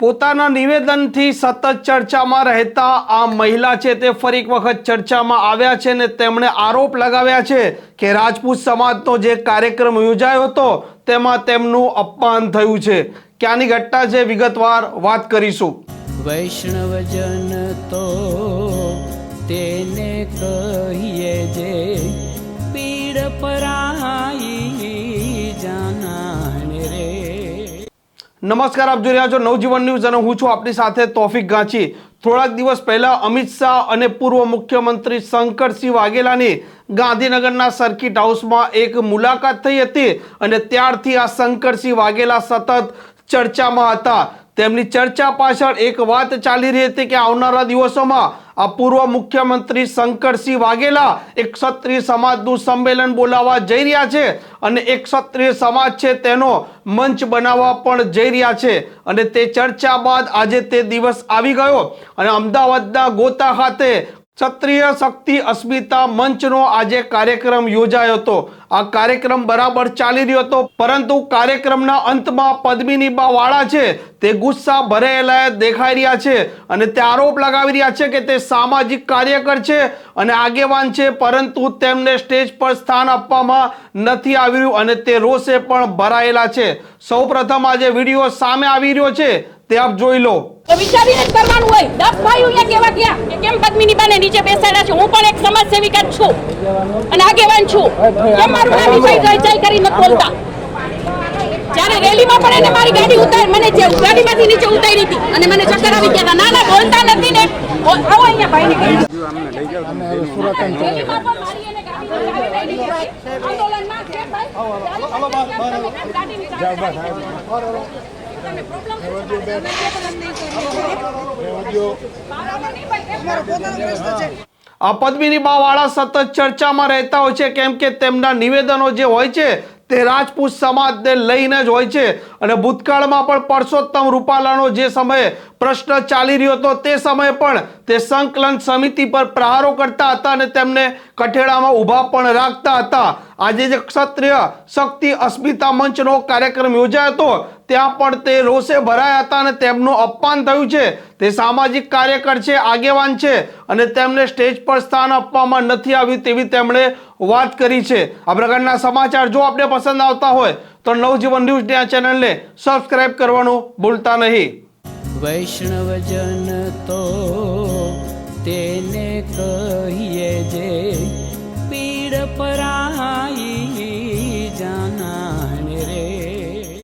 પોતાના નિવેદનથી સતત ચર્ચામાં રહેતા આ મહિલા છે તે ફરી એક વખત ચર્ચામાં આવ્યા છે ને તેમણે આરોપ લગાવ્યા છે કે રાજપૂત સમાજનો જે કાર્યક્રમ યોજાયો હતો તેમાં તેમનું અપમાન થયું છે. ક્યાંની ઘટના છે વિગતવાર વાત કરીશું. વૈષ્ણવજન તો તેને કહીએ જે નમસ્કાર, આપ જોઈ રહ્યા છો નવજીવન ન્યૂઝ અને હું છું આપની સાથે તોફિક ગાંચી. થોડાક દિવસ પહેલા અમિત શાહ અને પૂર્વ મુખ્યમંત્રી શંકરસિંહ વાઘેલાની ગાંધીનગરના સર્કિટ હાઉસમાં એક મુલાકાત થઈ હતી અને ત્યારથી આ શંકરસિંહ વાઘેલા સતત ચર્ચામાં હતા. તેમની ચર્ચા પાછળ એક વાત ચાલી રહી હતી કે આવનારા દિવસોમાં આ પૂર્વ મુખ્યમંત્રી શંકરસિંહ વાઘેલા એક ક્ષત્રિય સમાજનું સંમેલન બોલાવવા જઈ રહ્યા છે અને એક ક્ષત્રિય સમાજ છે તેનો મંચ બનાવવા પણ જઈ રહ્યા છે. અને તે ચર્ચા બાદ આજે તે દિવસ આવી ગયો અને અમદાવાદના ગોતા ખાતે ક્ષત્રિય શક્તિ અસ્મિતા મંચનો આજે કાર્યક્રમ યોજાયો હતો. આ કાર્યક્રમ બરાબર ચાલી રહ્યો હતો, પરંતુ કાર્યક્રમના અંતમાં પદ્મિની બા વાળા છે, તે ગુસ્સા ભરેલા દેખાઈ રહ્યા છે અને તે આરોપ લગાવી રહ્યા છે કે તે સામાજિક કાર્યકર છે અને આગેવાન છે, પરંતુ તેમને સ્ટેજ પર સ્થાન આપવામાં નથી આવી રહ્યું અને તે રોષે પણ ભરાયેલા છે. સૌપ્રથમ આજે વીડિયો સામે આવી રહ્યો છે. તે આપ જોઈ લો. તો વિચારીને જ કરવાનું હોય. દસ ભાઈઓ અહીંયા કેવા ગયા કે કેમ પદ્મિની બાને નીચે બેસાડ્યા છે? હું પણ એક સમાજ સેવિકા જ છું. અને આગેવાન છું. કેમ મારું નામ વિજય જયજય કરી નથી બોલતા? જ્યારે રેલીમાં પણ એને મારી ગાડી ઉતાર મને જે ગાડીમાંથી નીચે ઉતારી હતી. અને મને ચક્કર આવી ગયા ના ના બોલતા નથી ને. આવો અહીંયા ભાઈને કહી હતી. આંદોલનમાં છે ભાઈ. આ પદ્મિની બાવાળા સતત ચર્ચામાં રહેતા હોય છે કેમ કે તેમના નિવેદનો જે હોય છે તે રાજપૂત સમાજને લઈને જ હોય છે. અને ભૂતકાળમાં પણ પરસોત્તમ રૂપાલાનો જે સમયે પ્રશ્ન ચાલી રહ્યો હતો તે સમયે પણ તે સંકલન સમિતિ પર પ્રહારો કરતા હતા અને તેમને કઠેડામાં ઊભા પણ રાખતા હતા. આજે જે ક્ષત્રિય શક્તિ અસ્મિતા મંચનો કાર્યક્રમ યોજાયો હતો ત્યાં પણ તે રોષે ભરાયા હતા અને તેમનું અપમાન થયું છે. તે સામાજિક કાર્યકર છે, આગેવાન છે અને તેમને સ્ટેજ પર સ્થાન આપવામાં નથી આવ્યું તેવી તેમણે વાત કરી છે. આ પ્રકારના સમાચાર જો આપને પસંદ આવતા હોય તો નવજીવન ન્યૂઝની આ ચેનલને સબસ્ક્રાઇબ કરવાનું ભૂલતા નહીં. વૈષ્ણવજન તો તેને કહીએ જે પીડ પરાઈ